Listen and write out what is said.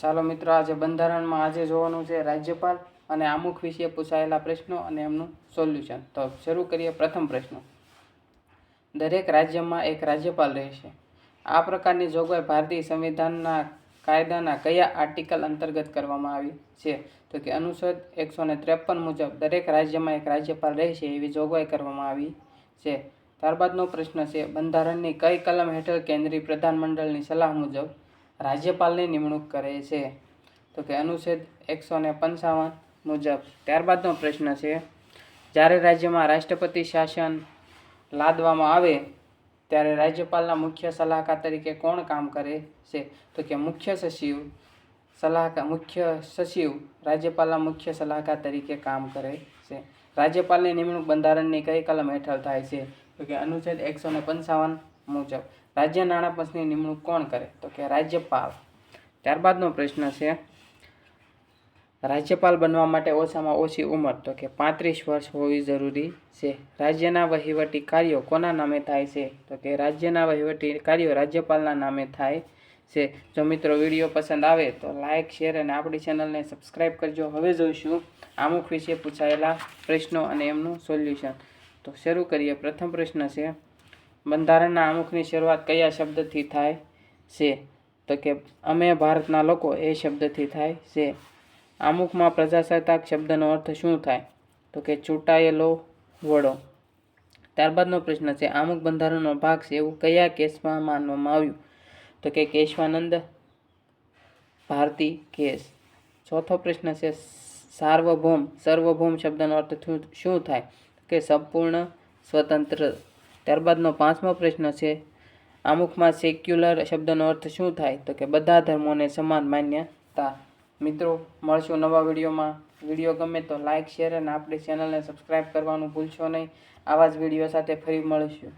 ચાલો મિત્રો, આજે બંધારણમાં આજે જોવાનું છે રાજ્યપાલ અને અમુક વિશે પૂછાયેલા પ્રશ્નો અને એમનું સોલ્યુશન તો શરૂ કરીએ પ્રથમ પ્રશ્ન. દરેક રાજ્યમાં એક રાજ્યપાલ રહેશે. આ પ્રકારની જોગવાઈ ભારતીય સંવિધાનના કાયદાના કયા આર્ટિકલ અંતર્ગત કરવામાં આવી છે? તો કે અનુચ્છેદ એકસો ને ત્રેપન મુજબ દરેક રાજ્યમાં એક રાજ્યપાલ રહેશે એવી જોગવાઈ કરવામાં આવી છે. ત્યારબાદનો પ્રશ્ન છે, બંધારણની કઈ કલમ હેઠળ કેન્દ્રીય પ્રધાનમંડળની સલાહ મુજબ રાજ્યપાલની નિમણૂક કરે છે. તો કે અનુચ્છેદ એકસો ને પંચાવન મુજબ ત્યારબાદનો પ્રશ્ન છે. જ્યારે રાજ્યમાં રાષ્ટ્રપતિ શાસન લાદવામાં આવે, ત્યારે રાજ્યપાલના મુખ્ય સલાહકાર તરીકે કોણ કામ કરે છે? તો કે મુખ્ય સચિવ સલાહકાર, મુખ્ય સચિવ રાજ્યપાલના મુખ્ય સલાહકાર તરીકે કામ કરે છે. રાજ્યપાલની નિમણૂક બંધારણની કઈ કલમ હેઠળ થાય છે? તો કે અનુચ્છેદ એકસો ને પંચાવન મુજબ રાજ્ય નાણાં પંચની નિમણૂક કોણ કરે? તો કે રાજ્યપાલ. ત્યારબાદનો પ્રશ્ન છે, રાજ્યપાલ બનવા માટે ઓછામાં ઓછી ઉંમર તો કે પાંત્રીસ વર્ષ હોવી જરૂરી છે. રાજ્યના વહીવટી કાર્યો કોના નામે થાય છે? તો કે રાજ્યના વહીવટી કાર્યો રાજ્યપાલના નામે થાય છે. જો મિત્રો વીડિયો પસંદ આવે તો લાઇક શેર અને આપણી ચેનલને સબસ્ક્રાઈબ કરજો. હવે જોઈશું આમુખ વિશે પૂછાયેલા પ્રશ્નો અને એમનું સોલ્યુશન. તો શરૂ કરીએ. પ્રથમ પ્રશ્ન છે બંધારણના આમુખની શરૂઆત કયા શબ્દથી થાય છે? તો કે અમે ભારતના લોકો એ શબ્દથી થાય છે. આમુખમાં પ્રજાસત્તાક શબ્દનો અર્થ શું થાય? તો કે ચૂંટાયેલો વડો. ત્યારબાદનો પ્રશ્ન છે, આમુખ બંધારણનો ભાગ છે એવું કયા કેસમાં માનવામાં આવ્યું? તો કે કેશવાનંદ ભારતી કેસ. ચોથો પ્રશ્ન છે, સાર્વભૌમ, સર્વભૌમ શબ્દનો અર્થ શું થાય? કે સંપૂર્ણ સ્વતંત્ર ત્યારબાદનો પાંચમો પ્રશ્ન છે અમુકમાં સેક્યુલર શબ્દનો અર્થ શું થાય? તો કે બધા ધર્મોને સમાન માન્યતા. મિત્રો, મળશું નવા વિડીયોમાં. વીડિયો ગમે તો લાઇક શેર અને આપણી ચેનલને સબસ્ક્રાઈબ કરવાનું ભૂલશો નહીં. આવા જ વીડિયો સાથે ફરી મળીશું.